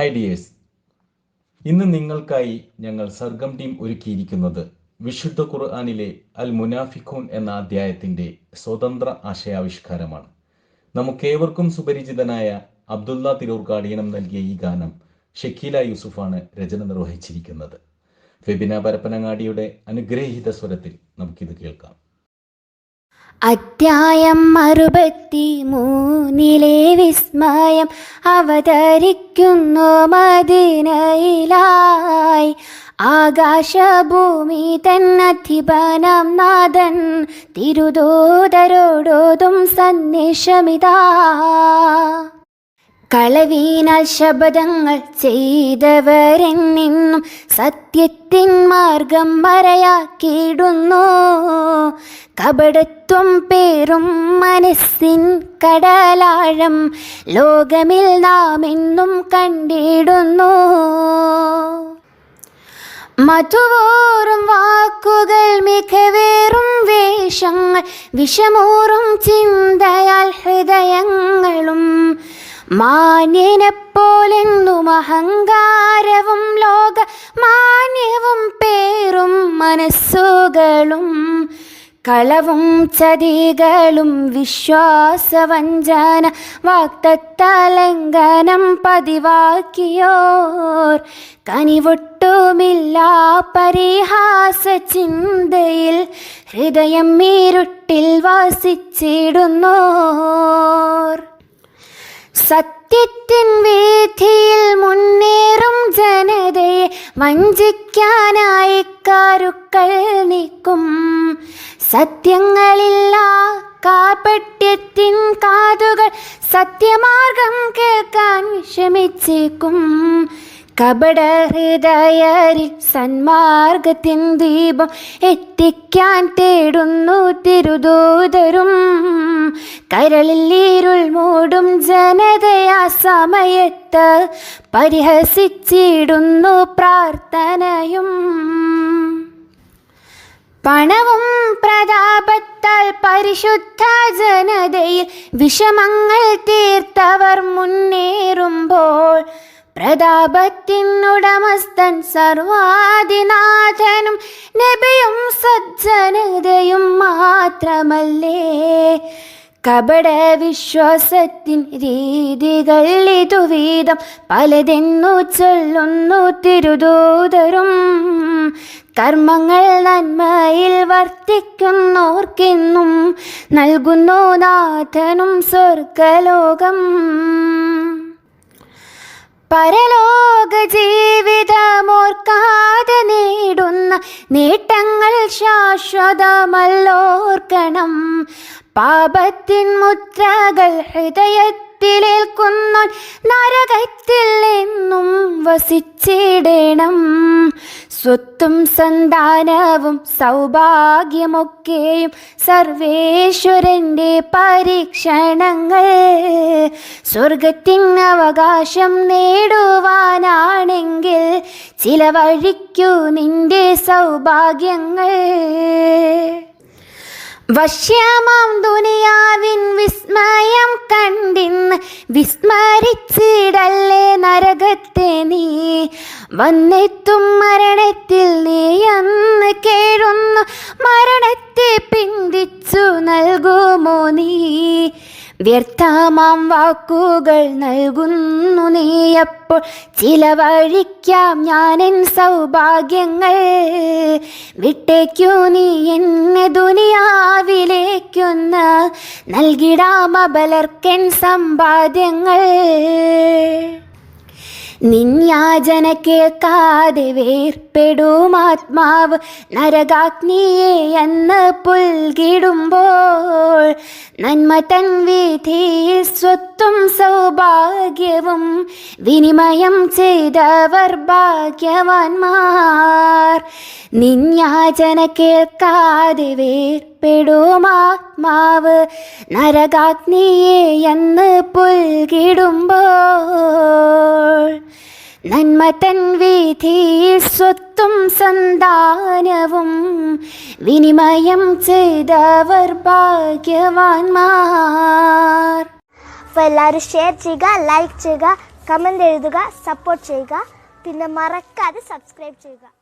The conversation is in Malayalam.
ഹൈ ഡിയേഴ്സ് ഇന്ന് നിങ്ങൾക്കായി ഞങ്ങൾ സർഗം ടീം ഒരുക്കിയിരിക്കുന്നത് വിശുദ്ധ ഖുർആാനിലെ അൽ മുനാഫിഖൂൻ എന്ന അധ്യായത്തിന്റെ സ്വതന്ത്ര ആശയാവിഷ്കാരമാണ്. നമുക്കേവർക്കും സുപരിചിതനായ അബ്ദുള്ള തിരൂർക്കാടിയനം നൽകിയ ഈ ഗാനം ഷക്കീല യൂസുഫാണ് രചന നിർവഹിച്ചിരിക്കുന്നത്. ഫെബിന പരപ്പനങ്ങാടിയുടെ അനുഗ്രഹീത സ്വരത്തിൽ നമുക്കിത് കേൾക്കാം. അധ്യായം അറുപത്തി മൂന്നിലെ വിസ്മയം അവതരിക്കുന്നു മദീനയിലായി. ആകാശഭൂമി തന്നധിപനം നാഥൻ തിരുദൂതരോടോതും സന്ദേശമിതാ. കളവീനാൽ ശബദങ്ങൾ ചെയ്തവരെന്നിന്നും സത്യത്തിൻ മാർഗം മറയാക്കിയിടുന്നു. കപടത്വം പേറും മനസ്സിൻ കടലാഴം ലോകമിൽ നാം എന്നും കണ്ടിടുന്നു. മധുവോറും വാക്കുകൾ മികവേറും വേഷങ്ങൾ വിഷമൂറും ചിന്തയാൽ ഹൃദയങ്ങളും മാന്യനെപ്പോലെന്നും അഹങ്കാരവും ലോക മാന്യവും പേറും മനസ്സുകളും കളവും ചതികളും വിശ്വാസവഞ്ചന വാക്തത്തലംഘനം പതിവാക്കിയോർ. കനിവൊട്ടുമില്ല പരിഹാസ ചിന്തയിൽ ഹൃദയം ഇരുട്ടിൽ വാസിച്ചിടുന്നോർ സത്യത്തിൻ വീഥിയിൽ മുന്നേറും ജനതയെ വഞ്ചിക്കാനായി കാരുക്കൾ നീക്കും. സത്യങ്ങളില്ല കാപട്യത്തിൻ കാതുകൾ സത്യമാർഗം കേൾക്കാൻ വിഷമിച്ചേക്കും. കപട ഹൃദയരിൽ സന്മാർഗത്തിൻ ദീപം എത്തിക്കാൻ തേടുന്നു തിരുദൂതരും. കരളിൽ ഇരുൾ മൂടും ജനതയാ സമയത്ത് പരിഹസിച്ചിടുന്നു പ്രാർത്ഥനയും. പണവും പ്രതാപത്താൽ പരിശുദ്ധ ജനതയിൽ വിഷമങ്ങൾ തീർത്തവർ മുന്നേറുമ്പോൾ പ്രതാപത്തിനുടമസ്ഥൻ സർവാദിനാഥനും നബിയും സജ്ജനതയും മാത്രമല്ലേ. കപട വിശ്വാസത്തിൻ രീതികൾ ഇതുവീതം പലതെന്നു ചൊല്ലുന്നു തിരുദൂതരും. കർമ്മങ്ങൾ നന്മയിൽ വർത്തിക്കുന്നോർക്കെന്നും നൽകുന്നു നാഥനും സ്വർഗലോകം പരലോക ജീവിതമോർക്കാതെ നേടുന്ന നേട്ടങ്ങൾ ശാശ്വതമല്ലോർക്കണം. പാപത്തിൻ മുദ്രകൾ ഹൃദയത്തിലേൽക്കുന്നോൻ നരകത്തിൽ എന്നും വസിച്ചിടണം. സ്വത്തും സന്താനവും സൗഭാഗ്യമൊക്കെയും സർവേശ്വരന്റെ പരീക്ഷണങ്ങൾ. സ്വർഗത്തിന് അവകാശം നേടുവാനാണെങ്കിൽ ചിലവഴിക്കൂ നിന്റെ സൗഭാഗ്യങ്ങൾ. വശ്യമാം ദുനിയാവിൻ വിസ്മയം കണ്ടിന്ന് വിസ്മരിച്ചിടല്ലേ നരകത്തെ നീ. വന്നെത്തും മരണത്തിൽ നീ അന്ന് കേഴുന്നു മരണത്തെ പിന്തിച്ചു നൽകുമോ നീ. വ്യർത്ഥമാം വാക്കുകൾ നൽകുന്നു നീയപ്പോൾ ചിലവഴിക്കാം ഞാനെൻ സൗഭാഗ്യങ്ങൾ. വിട്ടേക്കു നീ എന്നെ ദുനിയാവിലേക്കൊന്ന് നൽകിടാമബലർക്കൻ സമ്പാദ്യങ്ങൾ. നിന്യാജന കേൾക്കാതെ വേർപ്പെടും ആത്മാവ് നരകാഗ്നിയെ എന്ന് പുൽകിടുമ്പോൾ നന്മ തൻ വിധിയിൽ സ്വത്തും സൗഭാഗ്യവും വിനിമയം ചെയ്തവർ ഭാഗ്യവാന്മാർ. നിന്യാജന കേൾക്കാതെ വേർപ്പെടും ആത്മാവ്. നരകാഗ്നിയെ എന്ന് പുൽകിടുമ്പോൾ നന്മ തൻ വീതിയിൽ സ്വത്തും സന്താനവും വിനിമയം ചെയ്തവർ ഭാഗ്യവാന്മാർ. അപ്പോൾ എല്ലാവരും ഷെയർ ചെയ്യുക ലൈക്ക് ചെയ്യുക കമന്റ് എഴുതുക സപ്പോർട്ട് ചെയ്യുക. പിന്നെ മറക്കാതെ സബ്സ്ക്രൈബ് ചെയ്യുക.